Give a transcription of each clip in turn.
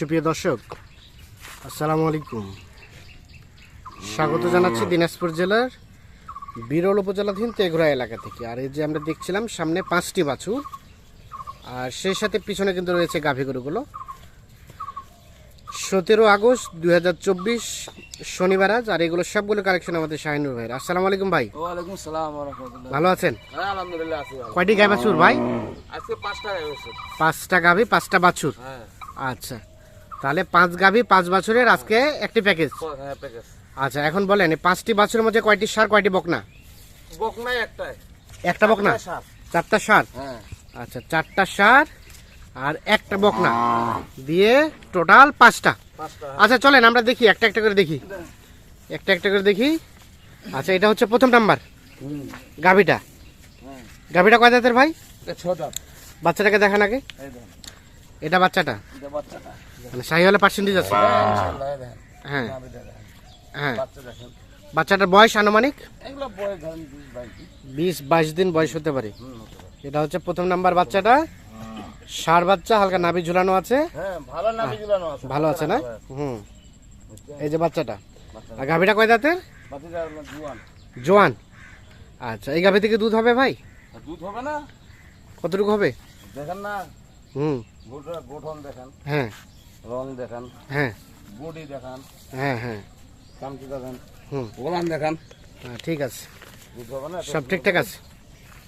সুপ্রিয় দর্শক আসসালামু আলাইকুম। স্বাগত জানাচ্ছি দিনাজপুর জেলার বিরল উপজেলাধীন তেঘরা এলাকা থেকে। আর এই যে আমরা দেখছিলাম সামনে পাঁচটি বাছুর আর সেই সাথে পিছনে কিন্তু রয়েছে গাভী গরুগুলো। সতেরো আগস্ট দু হাজার চব্বিশ শনিবার আজ আর এগুলো সবগুলো কালেকশন আমাদের শাহিনুর ভাইয়ের। আসসালামু আলাইকুম ভাই। ওয়ালাইকুম সালাম ভালো আছেন? হ্যাঁ আলহামদুলিল্লাহ আছি কয়টি গাই বাছুর ভাই? আজকে পাঁচটা গাই হয়েছে। পাঁচটা গাভী পাঁচটা বাছুর। হ্যাঁ। আচ্ছা। তাহলে পাঁচ গাভী পাঁচ বছরের আজকে একটি প্যাকেজ হ্যাঁ আচ্ছা এখন বলেন পাঁচটি বাছুরের মধ্যে কয়টি সার কয়টি বকনা? বক নাই একটাই। একটা বকনা? চারটা সার। হ্যাঁ। আচ্ছা চারটা সার আর একটা বকনা। দিয়ে টোটাল পাঁচটা। পাঁচটা আচ্ছা চলেন আমরা দেখি একটা একটা করে দেখি। একটা একটা করে দেখি। আচ্ছা এটা হচ্ছে প্রথম নাম্বার। হুম। গাভিটা। হ্যাঁ। গাভিটা কয় দাঁতের ভাই? বাচ্চাটাকে দেখান আগে। এটা বাচ্চাটা? এটা বাচ্চাটা। মানে শাহিওয়ালা পার্সেন্টেজ আছে হ্যাঁ, হ্যাঁ। হ্যাঁ। বাচ্চা দেখেন। বাচ্চাটার বয়স আনুমানিক? এগুলো বয় ধরেন বিশ বাইশ দিন। বয়স হতে পারে। এটা হচ্ছে প্রথম নাম্বার বাচ্চাটা। সার বাচ্চা হালকা নাভি ঝুলানো আছে। হ্যাঁ ভালো আছে। না? হুম। এই যে বাচ্চাটা। আর গাভিটা কয় দাঁতের? জুয়ান। জোয়ান। আচ্ছা এই গাভি থেকে দুধ হবে ভাই? দুধ হবে না? কতটুকু হবে? দেখেন না। হুম। দেখেন। হ্যাঁ। রং দেখেন হ্যাঁ। বডি দেখেন হ্যাঁ হ্যাঁ। দেখেন হুম। দেখেন। হ্যাঁ, ঠিক আছে। সব ঠিকঠাক আছে?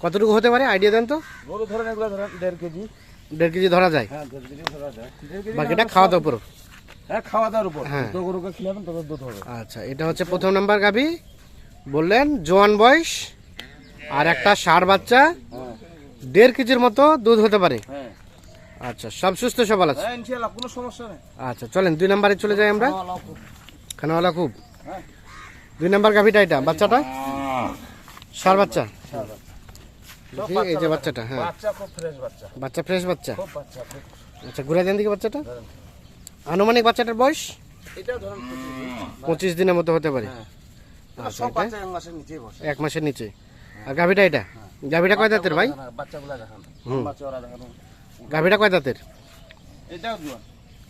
কতটুকু হতে পারে? আইডিয়া দেন তো। গরু ধরেন এগুলো ধরেন দেড় কেজি। দেড় কেজি ধরা যায়? হ্যাঁ দেড় কেজি ধরা যায়। বাকিটা খাওয়া দাওয়ার উপর। হ্যাঁ খাওয়া দাওয়ার উপর। তো গরুকে খিলাবেন তবে দুধ হবে। আচ্ছা এটা হচ্ছে প্রথম নাম্বার বললেন জোয়ান বয়স আর একটা ষাঁড় বাচ্চা। দেড় কেজির মতো দুধ হতে পারে। হ্যাঁ। আচ্ছা সব সুস্থ সবল আছে? হ্যাঁ ইনশাআল্লাহ কোনো সমস্যা নেই। আচ্ছা চলেন দুই নাম্বারে চলে যাই আমরা? খানাওয়ালা খুব। হ্যাঁ। দুই নাম্বার গাভিটা এটা বাচ্চাটা? সার বাচ্চা? সারা। দেখি, এই যে বাচ্চাটা হ্যাঁ। বাচ্চা ফ্রেশ বাচ্চা। বাচ্চা বাচ্চা? বাচ্চা আচ্ছা ঘুরে দেন দিকে বাচ্চাটা। আনুমানিক বাচ্চাটার বয়স? পঁচিশ দিনের মতো হতে পারে। হ্যাঁ। আচ্ছা? বাচ্চা এক মাসের নিচে। আর গাভিটা এটা? গাভিটা কয় দাঁতের ভাই? হুম। গাভিটা কয় দাঁতের? এটাও জোয়ান।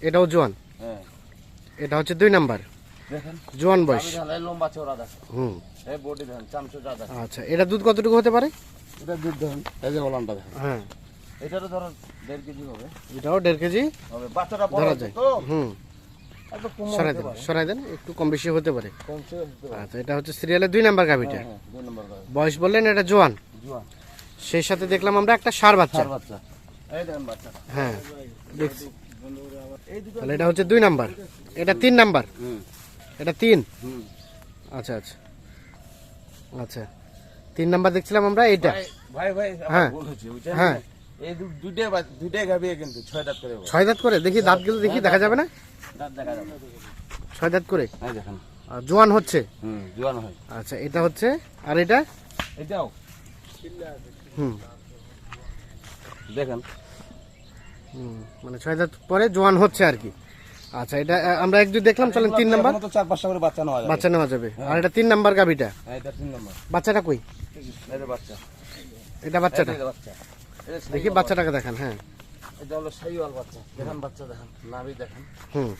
এটাও জোয়ান? হ্যাঁ। এটা হচ্ছে দুই নাম্বার। দেখেন জোয়ান বয়স। লম্বা চওড়া হুম। এই বডি দেখেন চামচুটা দেখেন। আচ্ছা এটা দুধ কতটুকু হতে পারে? এটা দুধ দেখেন এই যে ওলানটা দেখেন। হ্যাঁ। এটারও ধরো দেড় কেজি হবে। এটাও দেড় কেজি? হবে বাচ্চাটা বড় ধরা আছে যায়। তো। হুম। সরাই দেন সরাই দেন একটু কম বেশি হতে পারে। আচ্ছা এটা হচ্ছে সিরিয়ালের দুই নাম্বার গাভিটা। হ্যাঁ, হ্যাঁ, বয়স বললেন এটা জোয়ান। সেই সাথে দেখলাম আমরা একটা সার বাচ্চা। হ্যাঁ দেখছি। তাহলে এটা হচ্ছে দুই নাম্বার। এটা তিন নাম্বার? এটা তিন? হুম। আচ্ছা আচ্ছা। আচ্ছা। তিন নাম্বার দেখছিলাম আমরা এইটা। ভাই ভাই ভাই হ্যাঁ। হ্যাঁ। এই দুইটাই গাবি কিন্তু ছয় দাঁত করে। ছয় দাঁত করে? দেখি দাঁতগুলো দেখি দেখা যাবে না? দাঁত দেখা যাবে। ছয় দাঁত করে? এই দেখেন। আর জোয়ান হচ্ছে? হুম জোয়ান হয়। আচ্ছা এটা হচ্ছে আর এটা? এটাও? হুম। দেখেন। মানে ছয় দাঁত পরে জোয়ান হচ্ছে আর কি। আচ্ছা এটা আমরা এক দুই দেখলাম চলেন তিন নাম্বার। তো চার পাঁচটা করে বাচ্চা নেওয়া যাবে। বাচ্চা নেওয়া যাবে। আর এটা তিন নাম্বার গাবিটা হ্যাঁ, এটা তিন নম্বর। বাচ্চাটা কই? এই বাচ্চা। এটা বাচ্চাটা? দেখি বাচ্চাটাকে দেখান হ্যাঁ। এটা হলো বাচ্চা। দেখেন বাচ্চা দেখেন। নাভি দেখেন। হুম।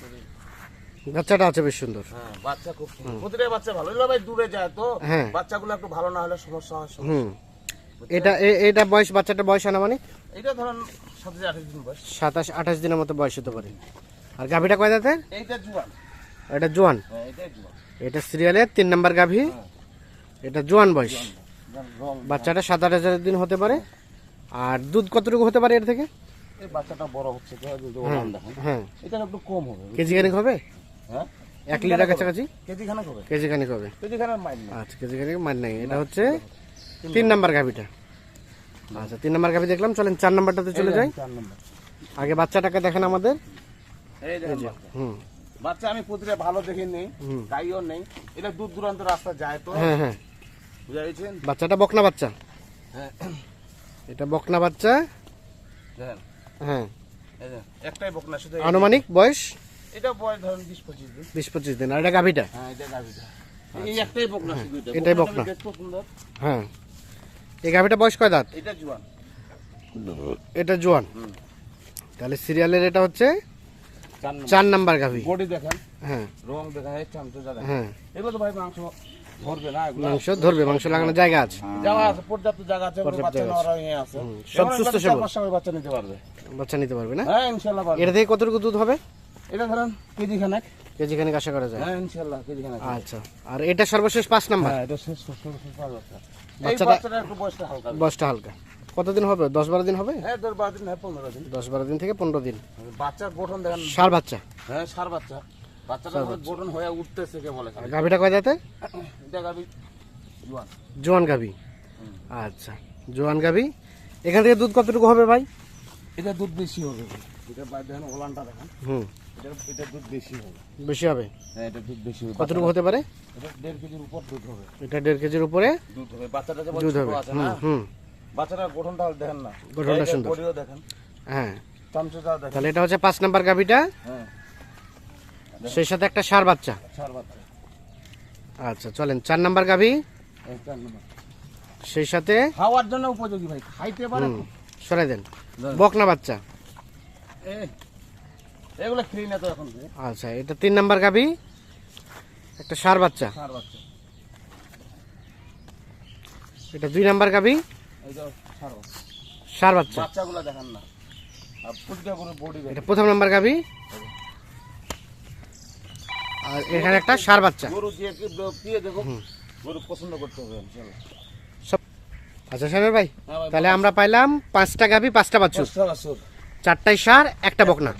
বাচ্চাটা আছে বেশ সুন্দর। হ্যাঁ বাচ্চা খুব সুন্দর। প্রতিটা বাচ্চা ভালো। ভাই দূরে যায় তো। হ্যাঁ। বাচ্চাগুলো একটু ভালো না হলে সমস্যা হয় হুম। এটা এটা বয়স বাচ্চাটা বয়স আনুমানিক এটা ধরেন সাতাশ আঠাশ দিন বয়স। সাতাশ আঠাশ দিনের মতো বয়স হতে পারে। আর গাভিটা কয় দাঁতের এইটা জুয়ান। এটা জোয়ান? হ্যাঁ এটাই জুয়ান। এটা সিরিয়ালের তিন নাম্বার গাভি? এটা জোয়ান বয়স। বাচ্চাটা সাত আট হাজার দিন হতে পারে। আর দুধ কতটুকু হতে পারে এর থেকে? এই বাচ্চাটা বড় হচ্ছে দেখেন হ্যাঁ এটা একটু কম হবে কেজি খানিক হবে? হ্যাঁ? এক লিটার কাছাকাছি? কেজি খানেক হবে। কেজি খানিক হবে। কেজি খানেক মাইল না আচ্ছা কেজি খানিক মান নাই। এটা হচ্ছে তিন নাম্বার গাভিটা। আচ্ছা তিন নাম্বার গাভি দেখলাম চলেন চার নাম্বারটাতে চলে যাই। আগে বাচ্চাটাকে দেখেন আমাদের। হুম। বাচ্চা আমি প্রতিটা ভালো দেখে নেই। গাইও নেই। এটা দূর দূরান্ত রাস্তা যায় তো। হ্যাঁ হ্যাঁ। বুঝা গেছেন বাচ্চাটা বকনা বাচ্চা। হ্যাঁ। এটা বকনা বাচ্চা। হ্যাঁ। একটাই বকনা শুধু আনুমানিক বয়স? এটা বয়স ধরেন বিশ পঁচিশ দিন। বিশ পঁচিশ দিন। আর এটা গাভিটা? হ্যাঁ এটা গাভিটা। এই একটাই বকনা শুধু এটাই বকনা। হ্যাঁ। এই গাভিটা বয়স কয় দাঁত? এটা জুয়ান। এটা জোয়ান। তাহলে সিরিয়ালের এটা হচ্ছে চার নম্বর। গাভি। বডি দেখেন। হ্যাঁ। রং হ্যাঁ। এগুলো তো ভাই মাংস ধরবে না মাংস ধরবে মাংস লাগানোর জায়গা আছে। জায়গা আছে পর্যাপ্ত জায়গা আছে বাচ্চা জায়গা আছে। ইয়ে আছে। সব সুস্থ সবল। বাচ্চা নিতে পারবে। বাচ্চা নিতে পারবে না? হ্যাঁ পারবে। এটা থেকে কতটুকু দুধ হবে? এটা ধরেন কেজি খানেক কেজি খানিক আশা করা যায়? হ্যাঁ ইনশাল্লাহ কেজি খানেক আচ্ছা। আর এটা সর্বশেষ পাঁচ নাম্বার? হ্যাঁ এটা শেষ শেষ শেষ শেষ পাঁচ বাচ্চা বাচ্চাটা- একটু বয়সটা হালকা। বয়সটা হালকা। কতদিন হবে? দশ বারো দিন হবে? হ্যাঁ দশ বারো দিন হ্যাঁ পনেরো দিন। দশ বারো দিন থেকে পনেরো দিন। বাচ্চার গঠন দেখেন। সার বাচ্চা? হ্যাঁ সার বাচ্চা। বাচ্চাটা গঠন হয়ে উঠতেছে কে বলে গাভিটা কয় এটা গাবি জোয়ান। জোয়ান গাভি। আচ্ছা। জোয়ান গাভি। এখান থেকে দুধ কতটুকু হবে ভাই? এটা দুধ বেশি হবে। এটা বাইরে দেখেন ওলানটা দেখেন। হুম। এটা এটা দুধ বেশি হবে। বেশি হবে? হ্যাঁ এটা দুধ বেশি হবে। কতটুকু হতে পারে? এটা দেড় কেজির উপর দুধ হবে। এটা দেড় কেজির উপরে দুধ হবে। বাচ্চাটা যেমন দুধ হবে। হুম বাচ্চাটার গঠনটা দেখেন না। গঠনটা সুন্দর। বডিও দেখেন। হ্যাঁ। চামচটা দেখেন। তাহলে এটা হচ্ছে পাঁচ নাম্বার গাভিটা। হ্যাঁ। সেই সাথে একটা সার বাচ্চা। সার বাচ্চা। আচ্ছা চলেন। চার নাম্বার গাভি। চার নম্বর। সেই সাথে খাওয়ার জন্য উপযোগী ভাই। খাইতে পারে সরাই দেন। বকনা বাচ্চা। এগুলো ফ্রি না তো এখন? আচ্ছা এটা তিন নাম্বার গাভি একটা সার বাচ্চা। সার বাচ্চা। এটা দুই নাম্বার যে সার বাচ্চা। বাচ্চাগুলো দেখেন না। এটা প্রথম নাম্বার আর এখানে একটা সার বাচ্চা। গরু দিয়ে দিয়ে দেখো? গরু পছন্দ করতে হবে আচ্ছা সাহেব ভাই হ্যাঁ তাহলে আমরা পাইলাম পাঁচটা গাভি পাঁচটা বাছুর। চারটাই সার একটা বকনা।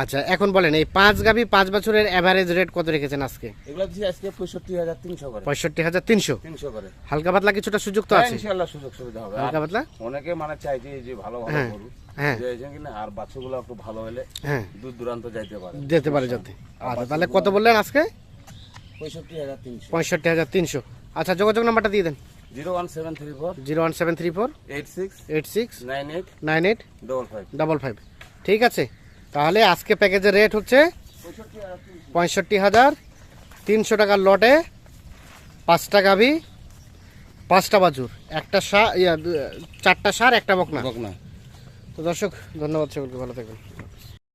আচ্ছা এখন বলেন এই পাঁচ গাভি পাঁচ বছরের এভারেজ রেট কত রেখেছেন আজকে? এগুলো দিচ্ছি আজকে পঁয়ষট্টি হাজার তিনশো করে। পঁয়ষট্টি হাজার তিনশো? তিনশো করে। হালকা পাতলা কিছুটা সুযোগ তো হ্যাঁ, আছে? ইনশাআল্লাহ সুযোগ সুবিধা হবে। হালকা পাতলা? অনেকে মানে চাইছে যে ভালো ভালো হ্যাঁ, গরু। হ্যাঁ। আর বাচ্চাগুলো একটু ভালো হলে হ্যাঁ। দূর দূরান্ত যাইতে পারে। যেতে পারে যাতে। আচ্ছা তাহলে কত বললেন আজকে? পঁয়ষট্টি হাজার তিনশো। পঁয়ষট্টি হাজার তিনশো। আচ্ছা যোগাযোগ নাম্বারটা দিয়ে দেন। Zero one seven three four zero one seven three four eight six eight six nine eight nine eight double five double five. ঠিক আছে। তাহলে আজকে প্যাকেজের রেট হচ্ছে পঁয়ষট্টি হাজার তিনশো টাকার লটে পাঁচটা গাভি পাঁচটা বাজুর। একটা সার চারটা সার একটা বকনা। বকনা। তো দর্শক ধন্যবাদ সকলকে ভালো থাকবেন।